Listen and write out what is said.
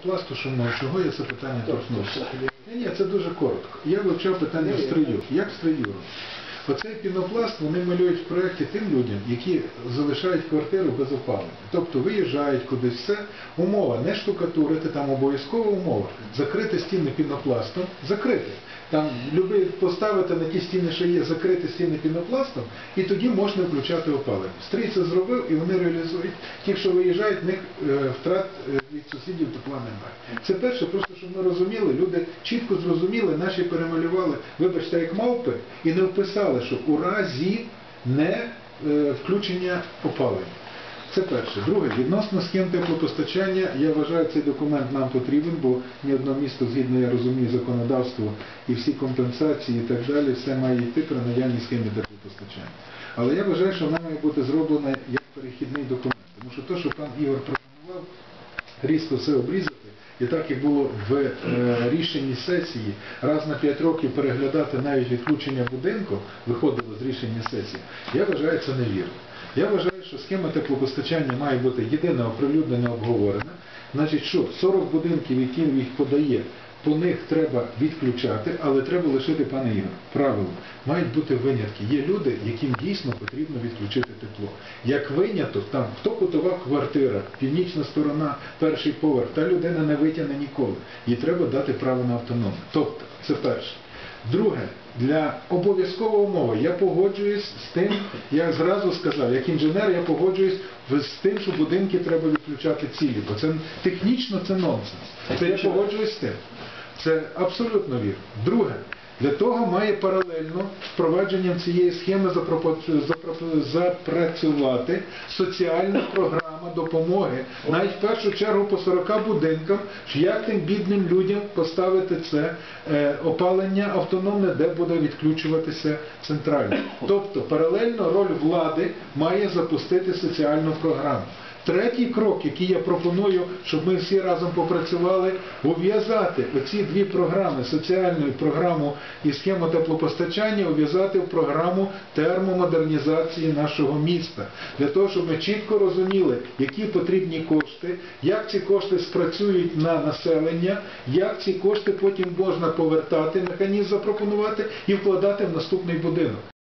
пінопласту шумного, чого я це питання торкнувся? Ні, ні, це дуже коротко. Я вивчав питання в стрию. Як в строю? Оцей пінопласт вони малюють в проєкті тим людям, які залишають квартиру без опалення. Тобто виїжджають кудись все. Умова не штукатурити, там обов'язкова умова. Закрити стіни пінопластом, закрити. Там люби поставити на ті стіни, що є, закрити стіни пінопластом, і тоді можна включати опалення. Стрій це зробив і вони реалізують. Ті, що виїжджають, в них е, втрат е, від сусідів тепла немає. Це перше, просто щоб ми розуміли, люди чітко зрозуміли, наші перемалювали, вибачте, як мавпи, і не вписали, що у разі не е, включення опалення. Це перше. Друге, відносно схем теплопостачання, я вважаю, цей документ нам потрібен, бо ні одне місто, згідно я розумію, законодавство і всі компенсації і так далі, все має йти при наявній схемі теплопостачання. Але я вважаю, що вона має бути зроблена як перехідний документ. Тому що те, що пан Ігор пропонував, різко все обрізати, і так як було в е, рішенні сесії, раз на 5 років переглядати навіть відключення будинку, виходило з рішення сесії, я вважаю це невірно. Я вважаю, що схема теплопостачання має бути єдина оприлюднена, обговорена. Значить, що 40 будинків, які їх подає, по них треба відключати, але треба лишити, пане Ігор, правило, мають бути винятки. Є люди, яким дійсно потрібно відключити тепло. Як виняток, там хто кутова квартира, північна сторона, перший поверх, та людина не витягне ніколи. Їй треба дати право на автономію. Тобто, це перше. Друге, для обов'язкової умови я погоджуюсь з тим, я зразу сказав, як інженер я погоджуюсь з тим, що будинки треба відключати цілі, бо це технічно це нонсенс. Це я погоджуюсь з тим. Це абсолютно вірно. Друге, для того має паралельно з впровадженням цієї схеми запропо- запрацювати соціальна програма допомоги, навіть в першу чергу по 40 будинкам, як тим бідним людям поставити це е, опалення автономне, де буде відключуватися центрально. Тобто паралельно роль влади має запустити соціальну програму. Третій крок, який я пропоную, щоб ми всі разом попрацювали, ув'язати оці дві програми, соціальну програму і схему теплопостачання, ув'язати в програму термомодернізації нашого міста. Для того, щоб ми чітко розуміли, які потрібні кошти, як ці кошти спрацюють на населення, як ці кошти потім можна повертати, механізм запропонувати і вкладати в наступний будинок.